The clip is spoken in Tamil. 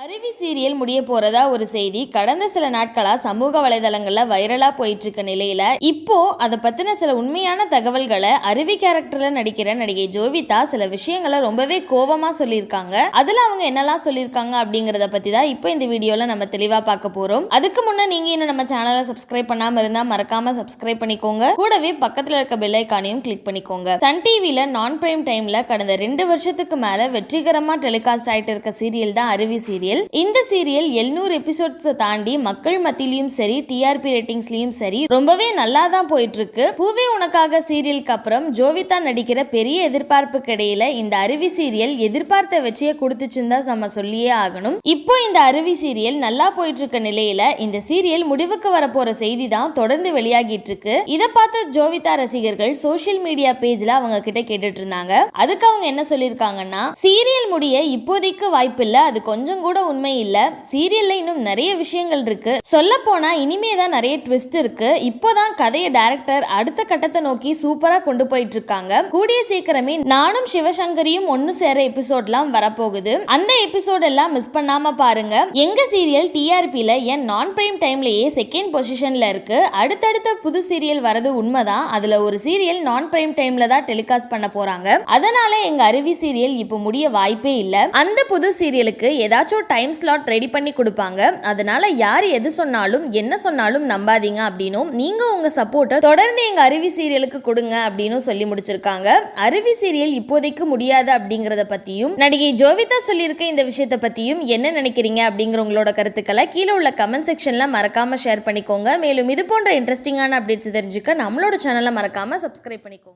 அருவி சீரியல் முடிய போறதா ஒரு செய்தி. கடந்த சில நாட்களா சமூக வலைதளங்கள்ல வைரலா போயிட்டு இருக்க நிலையில இப்போ அதை பத்தின சில உண்மையான தகவல்களை அருவி கேரக்டர்ல நடிக்கிற நடிகை ஜோவிதா சில விஷயங்களை ரொம்பவே கோபமா சொல்லியிருக்காங்க. அதுல அவங்க என்னெல்லாம் சொல்லியிருக்காங்க அப்படிங்கறத பத்தி தான் இப்போ இந்த வீடியோல நம்ம தெளிவா பார்க்க போறோம். அதுக்கு முன்ன நீங்க இன்னும் நம்ம சேனலை சப்ஸ்கிரைப் பண்ணாம இருந்தா மறக்காம சப்ஸ்கிரைப் பண்ணிக்கோங்க. கூடவே பக்கத்துல இருக்க பெல் ஐக்கானையும் கிளிக் பண்ணிக்கோங்க. சன் டிவில நான் பிரைம் டைம்ல கடந்த ரெண்டு வருஷத்துக்கு மேல வெற்றிகரமா டெலிகாஸ்ட் ஆயிட்டு இருக்க சீரியல் தான் அருவி சீரியல். இந்த சீரியல் 700 எபிசோட்ஸ் தாண்டி மக்கள் மத்தியிலயும் சரி டிஆர்பி ரேட்டிங்ஸ்லயும் சரி ரொம்பவே நல்லா தான் போயிட்டு இருக்கு பூவே உனக்காக சீரியலுக்கு அப்புறம் ஜோவிதா நடிக்கிற பெரிய எதிர்பார்ப்புக்கு இடையில இந்த அருவி சீரியல் எதிர்பார்த்த வெற்றியை கொடுத்துச்சுன்னு தான் நம்ம சொல்லியே ஆகணும். இப்போ இந்த அருவி சீரியல் நல்லா போயிட்டு இருக்க நிலையில இந்த சீரியல் முடிவுக்கு வரப்போற செய்தி தான் தொடர்ந்து வெளியாகிட்டு இருக்கு இதை பார்த்து ஜோவிதா ரசிகர்கள் சோசியல் மீடியா பேஜ்ல அவங்க கிட்ட கேட்டுட்டு இருந்தாங்க. அதுக்கு அவங்க என்ன சொல்லியிருக்காங்கன்னா சீரியல் முடிய இப்போதைக்கு வாய்ப்பில்லை. அது கொஞ்சம் கூட உண்மை இல்ல. சீரியல்ல இன்னும் நிறைய விஷயங்கள் இருக்கு. சொல்ல போனா இனிமே தான் நிறைய ட்விஸ்ட் இருக்கு. இப்போதான் கதையை டைரக்டர் அடுத்த கட்டத்தை நோக்கி சூப்பரா கொண்டு போயிட்டு இருக்காங்க. கூடிய சீக்கிரமே நானும் சிவசங்கரியும் ஒன்னு சேர எபிசோட்லாம் வரப்போகுது. அந்த எபிசோட் எல்லாம் மிஸ் பண்ணாம பாருங்க. எங்க சீரியல் டிஆர்பில என் நான் பிரைம் டைம்லயே செகண்ட் பொசிஷன்ல இருக்கு. அடுத்தடுத்த புது சீரியல் வரது உண்மைதான். அதுல ஒரு சீரியல் நான் பிரைம் டைம்ல தான் டெலிகாஸ்ட் பண்ண போறாங்க. அதனால எங்க அருவி சீரியல் இப்போ முடிய வாய்ப்பே இல்ல. அந்த புது சீரியலுக்கு ஏதாச்சும் டைம் ஸ்லாட் ரெடி பண்ணி கொடுப்பாங்க. அதனால யார் எது சொன்னாலும் என்ன சொன்னாலும் நம்பாதீங்க அப்படின்னும் நீங்க உங்க சப்போர்ட்டை தொடர்ந்து எங்க அருவி சீரியலுக்கு கொடுங்க அப்படின்னு சொல்லி முடிச்சிருக்காங்க. அருவி சீரியல் இப்போதைக்கு முடியாது அப்படிங்கறத பத்தியும் நடிகை ஜோவிதா சொல்லியிருக்க இந்த விஷயத்தை பத்தியும் என்ன நினைக்கிறீங்க அப்படிங்கிற உங்களோட கருத்துக்களை கீழே உள்ள கமெண்ட் செக்ஷன்ல மறக்காம ஷேர் பண்ணிக்கோங்க. மேலும் இது போன்ற இன்ட்ரெஸ்டிங்கான அப்டேட்ஸ் தெரிஞ்சுக்க நம்மளோட சேனலை மறக்காம சப்ஸ்கிரைப் பண்ணிக்கோங்க.